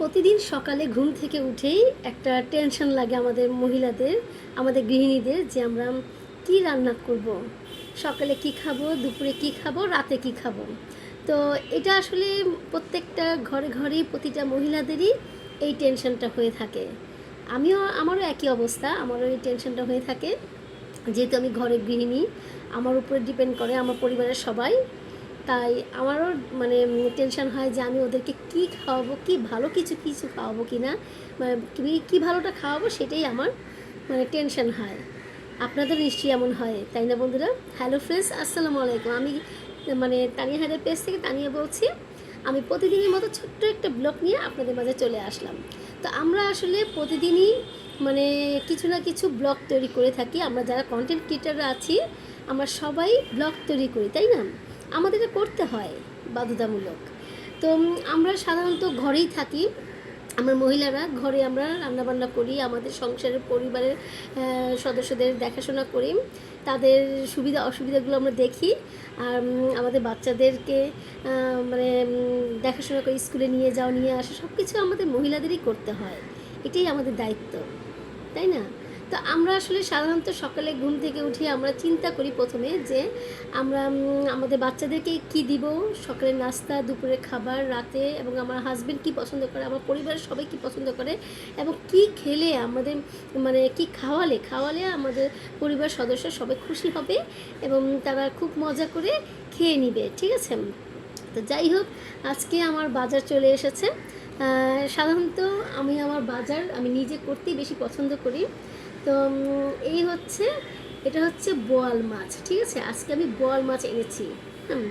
প্রতিদিন সকালে ঘুম থেকে উঠেই একটা টেনশন লাগে আমাদের মহিলাদের, আমাদের গৃহিণীদের যে আমরা কি রান্না করব। সকালে কি খাব? দুপুরে কি খাব? রাতে কি খাব? তো এটা আসলে প্রত্যেকটা ঘরে ঘরেই প্রতিটা মহিলাদেরই এই টেনশনটা হয়ে থাকে। আমিও, আমারও একই অবস্থা, আমারও এই টেনশনটা হয়ে থাকে। যেহেতু আমি ঘরের গৃহিণী, আমার উপরে ডিপেন্ড করে আমার পরিবারের সবাই। তাই আমারও মানে টেনশন হয় যে আমি ওদেরকে কি খাওয়াবো, কি ভালো কিছু কিছু খাওয়াবো কি না মানে কি- ভালোটা খাওয়াবো সেটাই আমার মানে টেনশন হয়। আপনাদের নিশ্চয়ই এমন হয়, তাই না বন্ধুরা? হ্যালো ফ্রেন্ডস আসসালামু আলাইকুম। আমি মানে তানিয়া হায়দের পেজ থেকে তানিয়া বলছি। আমি প্রতিদিনের মতো ছোট্ট একটা ব্লগ নিয়ে আপনাদের মাঝে চলে আসলাম। তো আমরা আসলে প্রতিদিনই মানে কিছু না কিছু ব্লগ তৈরি করে থাকি। আমরা যারা কন্টেন্ট ক্রিয়েটাররা আছি, আমরা সবাই ব্লগ তৈরি করি, তাই না? আমাদের এটা করতে হয় বাধ্যতামূলক। তো আমরা সাধারণত ঘরেই থাকি। আমরা মহিলারা ঘরে আমরা রান্নাবান্না করি, আমাদের সংসারের পরিবারের সদস্যদের দেখাশোনা করি। তাদের সুবিধা অসুবিধাগুলো আমরা দেখি। আর আমাদের বাচ্চাদেরকে মানে দেখাশোনা করে স্কুলে নিয়ে যাওয়া, নিয়ে আসা সব কিছু আমাদের মহিলাদেরই করতে হয়। এটাই আমাদের দায়িত্ব। তাই না? তো আমরা আসলে সাধারণত সকালে ঘুম থেকে উঠে আমরা চিন্তা করি প্রথমে যে আমরা আমাদের বাচ্চাদেরকে কি দিব? সকালের নাস্তা দুপুরে খাবার, রাতে এবং আমার হাজব্যান্ড কি পছন্দ করে, আমার পরিবারের সবাই কি পছন্দ করে এবং কি খেলে আমাদের মানে কি খাওয়ালে? খাওয়ালে আমাদের পরিবার সদস্য সবাই খুশি হবে এবং তারা খুব মজা করে খেয়ে নিবে, ঠিক আছে? তো যাই হোক, আজকে আমার বাজার চলে এসেছে। সাধারণত আমি আমার বাজার আমি নিজে করতেই বেশি পছন্দ করি। তো এই হচ্ছে, এটা হচ্ছে বোয়াল মাছ, ঠিক আছে? আজকে আমি বোয়াল মাছ এনেছি, হুম?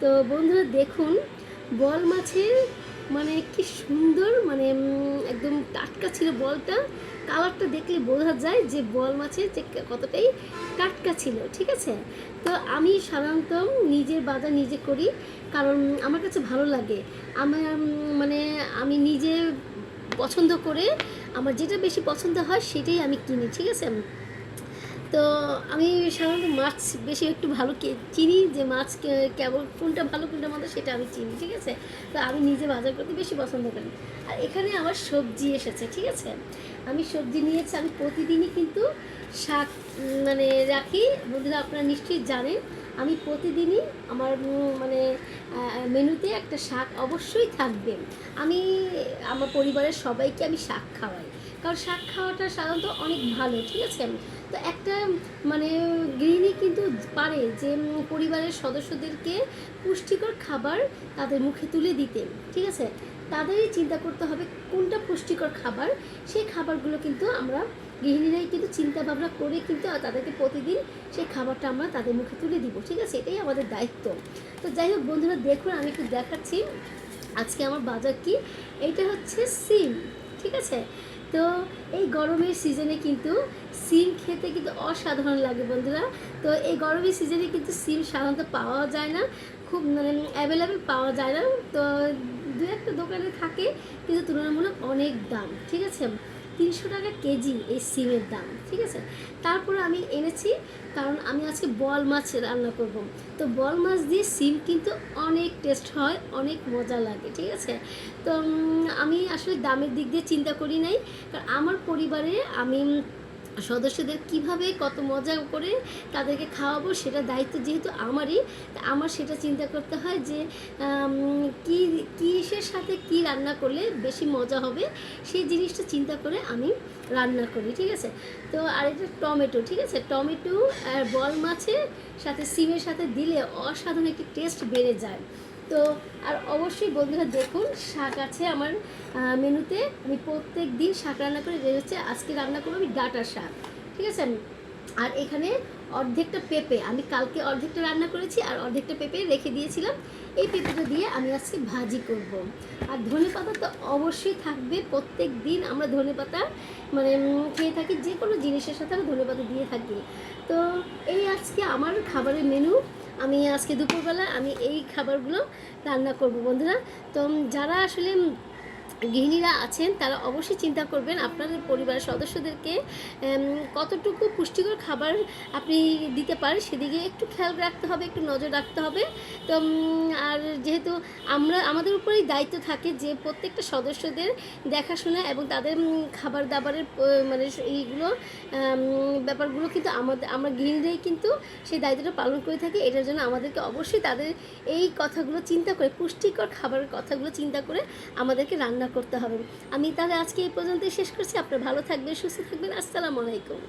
তো বন্ধুরা দেখুন, বোয়াল মাছের মানে কি সুন্দর মানে একদম টাটকা ছিল বলটা। কালারটা দেখলে বোঝা যায় যে বোয়াল মাছের যে কতটাই টাটকা ছিল, ঠিক আছে? তো আমি সাধারণত নিজের বাজার নিজে করি, কারণ আমার কাছে ভালো লাগে। আমার মানে আমি নিজে পছন্দ করে, আমার যেটা বেশি পছন্দ হয় সেটাই আমি কিনি, ঠিক আছে? তো আমি সাধারণত মাছ বেশি একটু ভালো চিনি যে মাছ কেমন কোনটা ভালো, কোনটা মতো সেটা আমি চিনি, ঠিক আছে? তো আমি নিজে বাজার করতে বেশি পছন্দ করি। আর এখানে আমার সবজি এসেছে, ঠিক আছে? আমি সবজি নিয়েছি, আমি প্রতিদিনই কিন্তু শাক মানে রাখি। বন্ধুরা আপনারা নিশ্চয়ই জানেন, আমি প্রতিদিনই আমার মানে মেনুতে একটা শাক অবশ্যই থাকবে। আমি, আমার পরিবারের সবাইকে আমি শাক খাওয়াই। কারণ শাক খাওয়াটা সাধারণত অনেক ভালো, ঠিক আছে? তো একটা মানে গৃহিণী কিন্তু পারে যে পরিবারের সদস্যদেরকে পুষ্টিকর খাবার তাদের মুখে তুলে দিতে, ঠিক আছে? তাদেরই চিন্তা করতে হবে কোনটা পুষ্টিকর খাবার। সেই খাবারগুলো কিন্তু আমরা গৃহিণীরাই কিন্তু চিন্তা ভাবনা করে কিন্তু তাদেরকে প্রতিদিন সেই খাবারটা আমরা তাদের মুখে তুলে দিব, ঠিক আছে? এটাই আমাদের দায়িত্ব। তো যাই হোক বন্ধুরা, দেখুন আমি একটু দেখাচ্ছি। আজকে আমার বাজার কি? এইটা হচ্ছে সিম, ঠিক আছে? তো এই গরমের সিজনে কিন্তু সিম খেতে কিন্তু অসাধারণ লাগে বন্ধুরা। তো এই গরমের সিজনে কিন্তু সিম সাধারণত পাওয়া যায় না, খুব মানে অ্যাভেলেবেল পাওয়া যায় না। তো দু একটা দোকানে থাকে, কিন্তু তুলনামূলক অনেক দাম, ঠিক আছে? তিনশো টাকা কেজি এই সিমের দাম, ঠিক আছে? তারপরে আমি এনেছি, কারণ আমি আজকে বল মাছ রান্না করব। তো বল মাছ দিয়ে সিম কিন্তু অনেক টেস্ট হয়, অনেক মজা লাগে, ঠিক আছে? তো আমি আসলে দামের দিক দিয়ে চিন্তা করি নাই, কারণ আমার পরিবারে আমি সদস্যদের কীভাবে কত মজা করে তাদেরকে খাওয়াবো সেটা দায়িত্ব যেহেতু আমারই আমার সেটা চিন্তা করতে হয় যে কি, কিসের সাথে কি রান্না করলে বেশি মজা হবে সেই জিনিসটা চিন্তা করে আমি রান্না করি, ঠিক আছে? তো আর এটা টমেটো, ঠিক আছে? টমেটো আর বল মাছের সাথে, সিমের সাথে দিলে অসাধারণ একটি টেস্ট বেড়ে যায়। তো আর অবশ্যই বন্ধুরা দেখুন, শাক আছে আমার মেনুতে। আমি প্রত্যেক দিন শাক রান্না করে যে আজকে রান্না করব আমি ডাটার শাক, ঠিক আছে? আর এখানে অর্ধেকটা পেঁপে, আমি কালকে অর্ধেকটা রান্না করেছি আর অর্ধেকটা পেঁপে রেখে দিয়েছিলাম। এই পেঁপেটা দিয়ে আমি আজকে ভাজি করব। আর ধনে পাতা তো অবশ্যই থাকবে প্রত্যেক দিন আমরা ধনে পাতা মানে খেয়ে থাকি যে কোনো জিনিসের সাথে আমরা ধনে পাতা দিয়ে থাকি। তো এই আজকে আমার খাবারের মেনু আমি আজকে দুপুরবেলা আমি এই খাবারগুলো রান্না করব বন্ধুরা। তো যারা আসলে গৃহিণীরা আছেন, তারা অবশ্যই চিন্তা করবেন আপনাদের পরিবারের সদস্যদেরকে কতটুকু পুষ্টিকর খাবার আপনি দিতে পারেন সেদিকে একটু খেয়াল রাখতে হবে, একটু নজর রাখতে হবে। তো আর যেহেতু আমরা, আমাদের উপরেই দায়িত্ব থাকে যে প্রত্যেকটা সদস্যদের দেখাশোনা এবং তাদের খাবার দাবারের মানে এইগুলো ব্যাপারগুলো কিন্তু আমাদের, আমরা গৃহিণীরাই কিন্তু সেই দায়িত্বটা পালন করে থাকি। এটার জন্য আমাদেরকে অবশ্যই তাদের এই কথাগুলো চিন্তা করে, পুষ্টিকর খাবারের কথাগুলো চিন্তা করে আমাদেরকে রান্না করতে হবে। আমি তাহলে আজকে এই পর্যন্তই শেষ করছি। আপনারা ভালো থাকবেন, সুস্থ থাকবেন। আসসালামু আলাইকুম।